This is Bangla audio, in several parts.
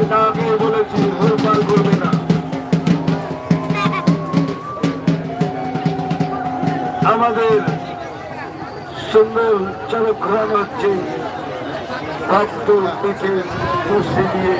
এটা আমি বলেছি ভুলবার করবে না। আমাদের সুন্দর চালক রান হচ্ছে ভক্ত পিঠে মুসি দিয়ে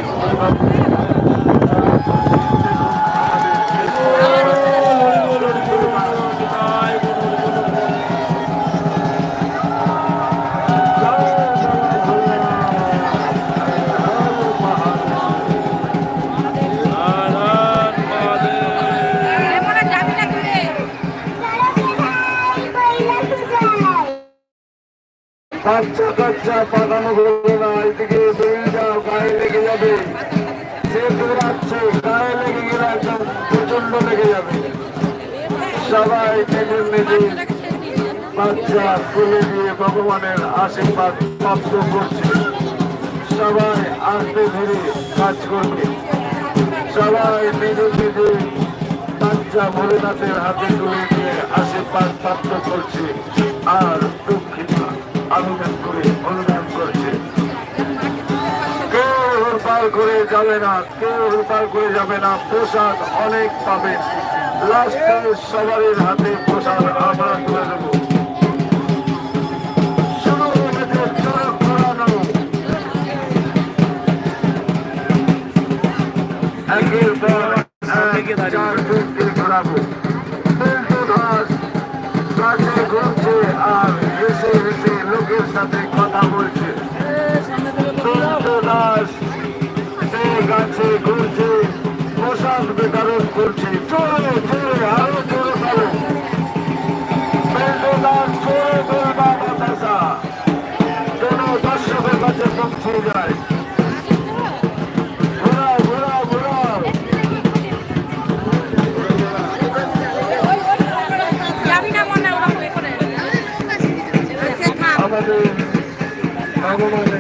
না এদিকে বেরিয়ে গায়ে লেগে যাবে দৌড়াচ্ছে গায়ে লেগে গেলে একদম প্রচণ্ড লেগে যাবে সবাই নিজের নিজের বাচ্চা তুলে দিয়ে ভগবানের আশীর্বাদ প্রাপ্ত করছে সবাই আসতে ধীরে কাজ করবে। সবাই নিজের নিজের বাচ্চা ভোলেনাথের হাতে তুলে দিয়ে আশীর্বাদ প্রাপ্ত করছে। আর দক্ষিণা আবেদন করে অনুদান করছে। কেউ হুড়পাল করে যাবে না, কেউ হুড়পাল করে যাবে না, প্রসাদ অনেক পাবেন লাস্টে সবার হাতে প্রসাদ আমরা তুলে দেবো। শুরু হয়েছে দাস গাছে ঘুরছে আর হেসে হেসে লোকের সাথে কথা বলছে। দাস সে গাছে ঘুরছে প্রসাদ বিতরণ করছে। চলে চলে আরও চলে চলো। দাস চলে বলবা বাতাসা। যেন দর্শকের কাছে পৌঁছে যায়। আমাদের ভগবান